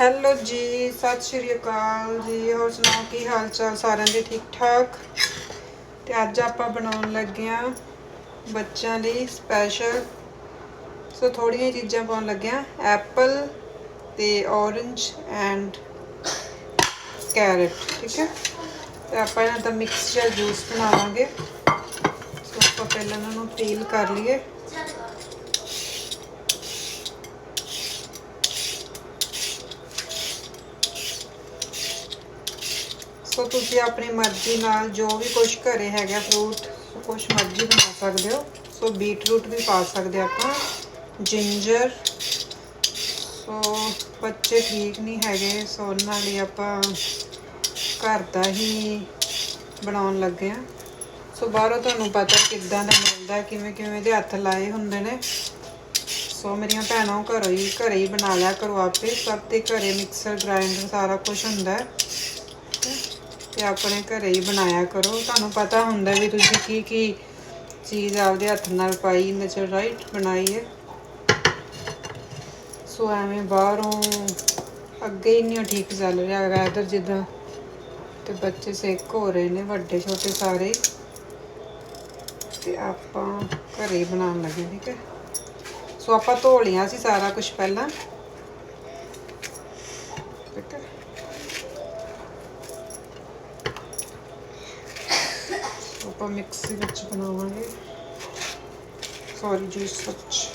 Hello ਜੀ, ਸਤਿ ਸ਼੍ਰੀ ਅਕਾਲ ਜੀ। ਹੋਰ ਸੁਣਾਓ, ਕੀ ਹਾਲ ਚਾਲ ਸਾਰਿਆਂ ਦੇ? ਠੀਕ ਠਾਕ ਤੇ ਅੱਜ ਆਪਾਂ ਬਣਾਉਣ ਲੱਗੇ ਆ ਬੱਚਿਆਂ ਲਈ ਸਪੈਸ਼ਲ ਸੋ ਥੋੜੀਆਂ ਚੀਜ਼ਾਂ ਪਾਉਣ ਲੱਗੇ ਆ ਐਪਲ ਤੇ ਔਰੰਜ ਐਂਡ ਕੈਰਟ ਠੀਕ ਹੈ? ਤੇ ਆਪਾਂ ਇਹਨਾਂ ਦਾ ਮਿਕਸ ਜਿਹਾ ਜੂਸ ਬਣਾਵਾਂਗੇ। ਸੋ ਆਪਾਂ ਪਹਿਲਾਂ ਇਹਨਾਂ ਨੂੰ ਪੀਲ ਕਰ ਲਈਏ। ਸੋ ਤੁਸੀਂ ਆਪਣੀ ਮਰਜ਼ੀ ਨਾਲ ਜੋ ਵੀ ਕੁਝ ਘਰੇ ਹੈਗਾ ਫਰੂਟ ਕੁਝ ਮਰਜ਼ੀ ਬਣਾ ਸਕਦੇ ਹੋ। ਸੋ ਬੀਟਰੂਟ ਵੀ ਪਾ ਸਕਦੇ ਆਪਾਂ। ਜਿੰਜਰ ਸੋ ਬੱਚੇ ਠੀਕ ਨਹੀਂ ਹੈਗੇ ਸੋ ਉਹਨਾਂ ਲਈ ਆਪਾਂ ਘਰ ਦਾ ਹੀ ਬਣਾਉਣ ਲੱਗੇ ਆ ਸੋ ਬਾਹਰੋਂ ਤੁਹਾਨੂੰ ਪਤਾ ਕਿੱਦਾਂ ਦਾ ਮਿਲਦਾ, ਕਿਵੇਂ ਕਿਵੇਂ ਦੇ ਹੱਥ ਲਾਏ ਹੁੰਦੇ ਨੇ। ਸੋ ਮੇਰੀਆਂ ਭੈਣਾਂ ਘਰੋਂ ਹੀ, ਘਰੇ ਹੀ ਬਣਾ ਲਿਆ ਕਰੋ ਆਪੇ। ਸਭ ਤੇ ਘਰੇ ਮਿਕਸਰ ਗ੍ਰਾਈਂਡਰ ਸਾਰਾ ਕੁਝ ਹੁੰਦਾ ਤੇ ਆਪਣੇ ਘਰੇ ਹੀ ਬਣਾਇਆ ਕਰੋ। ਤੁਹਾਨੂੰ ਪਤਾ ਹੁੰਦਾ ਵੀ ਤੁਸੀਂ ਕੀ ਕੀ ਚੀਜ਼ ਆਪਦੇ ਹੱਥ ਨਾਲ ਪਾਈ ਨੇਚਰ ਰਾਈਟ ਬਣਾਈ ਹੈ। ਸੋ ਐਵੇਂ ਬਾਹਰੋਂ ਅੱਗੇ ਹੀ ਨਹੀਂ ਠੀਕ ਚੱਲ ਰਿਹਾ। ਹੈਗਾ ਇਧਰ ਜਿੱਦਾਂ ਤੇ ਬੱਚੇ ਸਿੱਖ ਹੋ ਰਹੇ ਨੇ, ਵੱਡੇ, ਛੋਟੇ ਸਾਰੇ। ਹੀ। ਤੇ ਆਪਾਂ ਘਰੇ ਹੀ ਬਣਾਉਣ ਲੱਗੇ, ਠੀਕ ਹੈ। ਸੋ ਆਪਾਂ ਧੋ ਲਿਆ ਸੀ ਸਾਰਾ ਕੁਝ ਪਹਿਲਾਂ। ਠੀਕ ਹੈ। ਆਪਾਂ ਮਿਕਸੀ ਵਿੱਚ ਬਣਾਵਾਂਗੇ। ਸੌਰੀ ਜੂਸ ਵਿੱਚ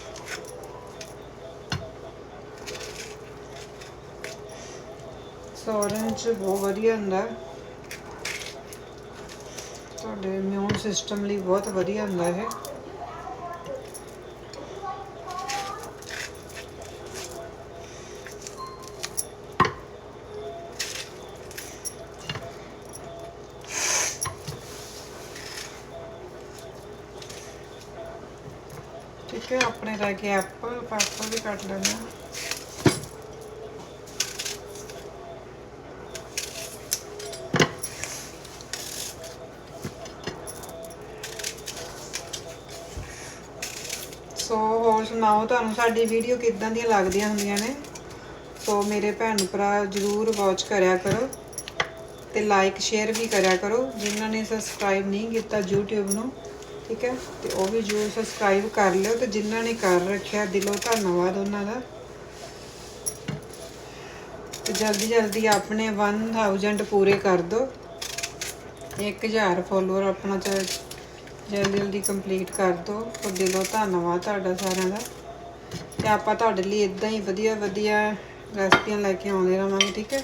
ਸੌਰੇਂਜ ਬਹੁਤ ਵਧੀਆ ਹੁੰਦਾ ਹੈ। ਤੁਹਾਡੇ ਇਮਿਊਨ ਸਿਸਟਮ ਲਈ ਬਹੁਤ ਵਧੀਆ ਹੁੰਦਾ ਹੈ। ਠੀਕ ਹੈ, ਆਪਣੇ ਰਹਿ ਗਏ ਐਪਲ ਪਾਪਾ ਵੀ ਕੱਟ ਲੈਣਾ ਸੋ ਹੋਰ ਸੁਣਾਓ ਤੁਹਾਨੂੰ, ਸਾਡੀ ਵੀਡੀਓ ਕਿੱਦਾਂ ਦੀਆਂ ਲੱਗਦੀਆਂ ਹੁੰਦੀਆਂ ਨੇ? ਸੋ ਮੇਰੇ ਭੈਣ ਭਰਾ ਜਰੂਰ ਵਾਚ ਕਰਿਆ ਕਰੋ ਤੇ ਲਾਈਕ ਸ਼ੇਅਰ ਵੀ ਕਰਿਆ ਕਰੋ। ਜਿਨ੍ਹਾਂ ਨੇ ਸਬਸਕ੍ਰਾਈਬ ਨਹੀਂ ਕੀਤਾ YouTube ਨੂੰ ਠੀਕ ਹੈ? ਤੇ ਉਹ ਵੀ ਜਰੂਰ ਸਬਸਕ੍ਰਾਈਬ ਕਰ ਲਿਓ ਤੇ ਜਿਨ੍ਹਾਂ ਨੇ ਕਰ ਰੱਖਿਆ, ਦਿਲੋਂ ਧੰਨਵਾਦ ਉਹਨਾਂ ਦਾ। ਤੇ ਜਲਦੀ ਜਲਦੀ ਆਪਣੇ 1000 ਪੂਰੇ ਕਰ ਦਿਓ 1000 ਫੋਲੋਅਰ ਆਪਣਾ ਜਲਦੀ ਜਲਦੀ ਕੰਪਲੀਟ ਕਰ ਦਿਓ ਤੇ ਦਿਲੋਂ ਧੰਨਵਾਦ ਤੁਹਾਡਾ ਸਾਰਿਆਂ ਦਾ। ਤੇ ਆਪਾਂ ਤੁਹਾਡੇ ਲਈ ਇਦਾਂ ਹੀ ਵਧੀਆ ਵਧੀਆ ਰੈਸਪੀਆਂ ਲੈ ਕੇ ਆਉਂਦੇ ਰਹਾਂਗੇ, ਠੀਕ ਹੈ?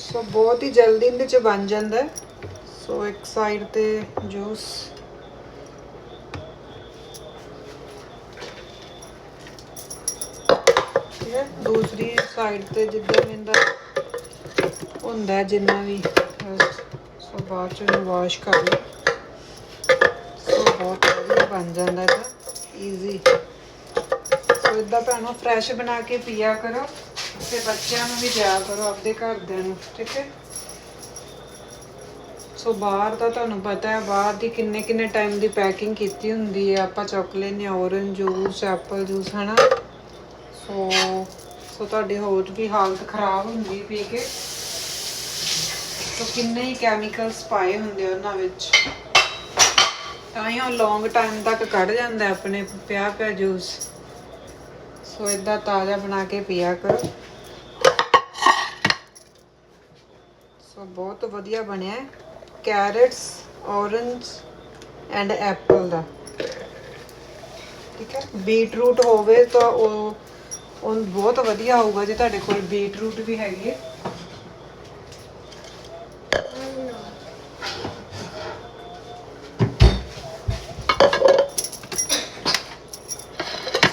ਸੋ ਬਹੁਤ ਹੀ ਜਲਦੀ ਇਹਦੇ ਚ ਬਣ ਜਾਂਦਾ ਹੈ। ਸੋ ਇੱਕ ਸਾਈਡ ਤੇ ਜੂਸ ਠੀਕ ਹੈ ਦੂਸਰੀ ਸਾਈਡ ਤੇ ਜਿੱਦਾਂ ਇਹਦਾ ਹੁੰਦਾ ਹੈ ਜਿੰਨਾ ਵੀ ਸੋ ਬਾਅਦ ਚ ਇਹਨੂੰ ਵਾਸ਼ ਕਰ ਲਓ। ਸੋ ਬਹੁਤ ਵਧੀਆ ਬਣ ਜਾਂਦਾ ਹੈ ਈਜ਼ੀ ਸੋ ਇਦਾਂ ਭੈਣੋ ਫਰੈਸ਼ ਬਣਾ ਕੇ ਪੀਆ ਕਰੋ। ਤੇ ਬੱਚਿਆਂ ਨੂੰ ਵੀ ਦਿਆ ਕਰੋ ਆਪਦੇ ਘਰਦਿਆਂ ਨੂੰ, ਠੀਕ ਹੈ? ਸੋ ਬਾਹਰ ਦਾ ਤੁਹਾਨੂੰ ਪਤਾ ਹੈ, ਬਾਹਰ ਦੀ ਕਿੰਨੇ ਕਿੰਨੇ ਟਾਈਮ ਦੀ ਪੈਕਿੰਗ ਕੀਤੀ ਹੁੰਦੀ ਹੈ, ਆਪਾਂ ਚੁੱਕ ਲੈਂਦੇ ਔਰੰਜ ਜੂਸ ਐਪਲ ਜੂਸ ਹਨਾ? ਸੋ ਸੋ ਤੁਹਾਡੀ ਹੋਰ ਵੀ ਹਾਲਤ ਖਰਾਬ ਹੁੰਦੀ ਪੀ ਕੇ ਸੋ ਕਿੰਨੇ ਹੀ ਕੈਮੀਕਲਸ ਪਾਏ ਹੁੰਦੇ ਉਹਨਾਂ ਵਿੱਚ। ਤਾਂ ਹੀ ਉਹ ਲੌਂਗ ਟਾਈਮ ਤੱਕ ਕੱਢ ਜਾਂਦਾ ਆਪਣੇ ਪਿਆ ਪਿਆ ਜੂਸ ਸੋ ਇਦਾਂ ਤਾਜ਼ਾ ਬਣਾ ਕੇ ਪੀਆ ਕਰੋ। ਬਹੁਤ ਵਧੀਆ ਬਣਿਆ ਕੈਰਟਸ ਔਰੰਜ ਐਂਡ ਐਪਲ ਦਾ। ਠੀਕ ਹੈ। ਬੀਟਰੂਟ ਹੋਵੇ ਤਾਂ ਉਹ ਉਹ ਬਹੁਤ ਵਧੀਆ ਹੋਊਗਾ ਜੇ ਤੁਹਾਡੇ ਕੋਲ ਬੀਟਰੂਟ ਵੀ ਹੈਗੀ ਹੈ।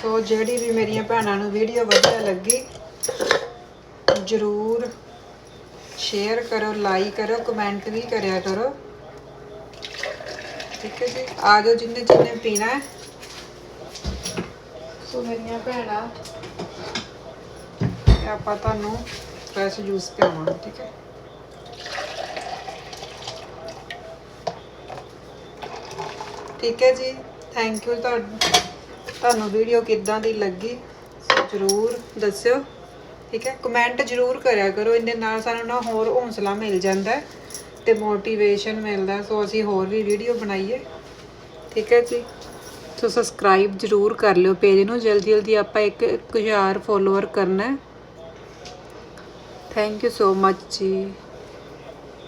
ਸੋ ਜਿਹੜੀ ਵੀ ਮੇਰੀਆਂ ਭੈਣਾਂ ਨੂੰ ਵੀਡੀਓ ਵਧੀਆ ਲੱਗੀ, ਜਰੂਰ ਸ਼ੇਅਰ ਕਰੋ ਲਾਈਕ ਕਰੋ ਕਮੈਂਟ ਵੀ ਕਰਿਆ ਕਰੋ। ਠੀਕ ਹੈ ਜੀ? ਆ ਜਾਓ ਜਿੰਨੇ ਜਿੰਨੇ ਪੀਣਾ ਹੈ। ਸੋ ਮੇਰੀਆਂ ਭੈਣਾਂ ਇਹ ਆਪਾਂ ਤੁਹਾਨੂੰ ਫਰੈਸ਼ ਜੂਸ ਪਿਆਵਾਂਗੇ ਠੀਕ ਹੈ? ਠੀਕ ਹੈ ਜੀ? ਥੈਂਕ ਯੂ ਤੁਹਾਨੂੰ ਵੀਡੀਓ ਕਿੱਦਾਂ ਦੀ ਲੱਗੀ? ਜਰੂਰ ਦੱਸਿਓ। ਠੀਕ ਹੈ? ਕਮੈਂਟ ਜਰੂਰ ਕਰਿਆ ਕਰੋ, ਇਹਦੇ ਨਾਲ ਸਾਨੂੰ ਨਾ ਹੋਰ ਹੌਸਲਾ ਮਿਲ ਜਾਂਦਾ ਹੈ ਤੇ ਮੋਟੀਵੇਸ਼ਨ ਮਿਲਦਾ ਸੋ ਅਸੀਂ ਹੋਰ ਵੀ ਵੀਡੀਓ ਬਣਾਈਏ। ਠੀਕ ਹੈ ਜੀ? ਸੋ ਸਬਸਕ੍ਰਾਈਬ ਜਰੂਰ ਕਰ ਲਿਓ ਪੇਜ ਨੂੰ। ਜਲਦੀ ਜਲਦੀ ਆਪਾਂ 1000 ਫੋਲੋਅਰ ਕਰਨਾ ਥੈਂਕ ਯੂ ਸੋ ਮਚ ਜੀ।